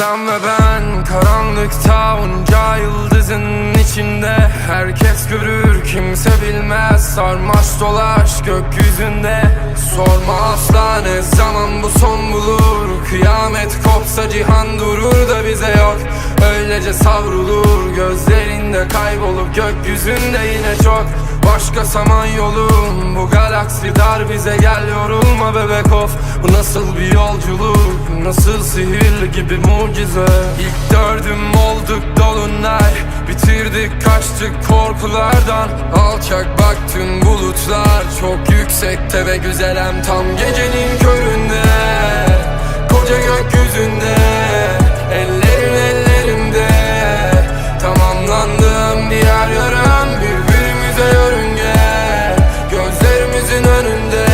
sen ve ben karanlıkta onca yıldızın içinde. Herkes görür kimse bilmez Sarmaş dolaş gökyüzünde. Sorma asla ne zaman bu son bulur. Kıyamet kopsa cihan durur da bize yok. Öylece savrulur Gökyüzünde yine çok Başka saman yolum. Bu galaksi dar bize gel yorulma bebek of. Bu nasıl bir yolculuk Nasıl sihirli gibi mucize? İlk dördüm olduk dolunay Bitirdik kaçtık korkulardan. Alçak bak tüm bulutlar Çok yüksekte ve güzelem Tam gecenin köründe. Koca gökyüzünde her yaram birbirimize yörünge Gözlerimizin önünde.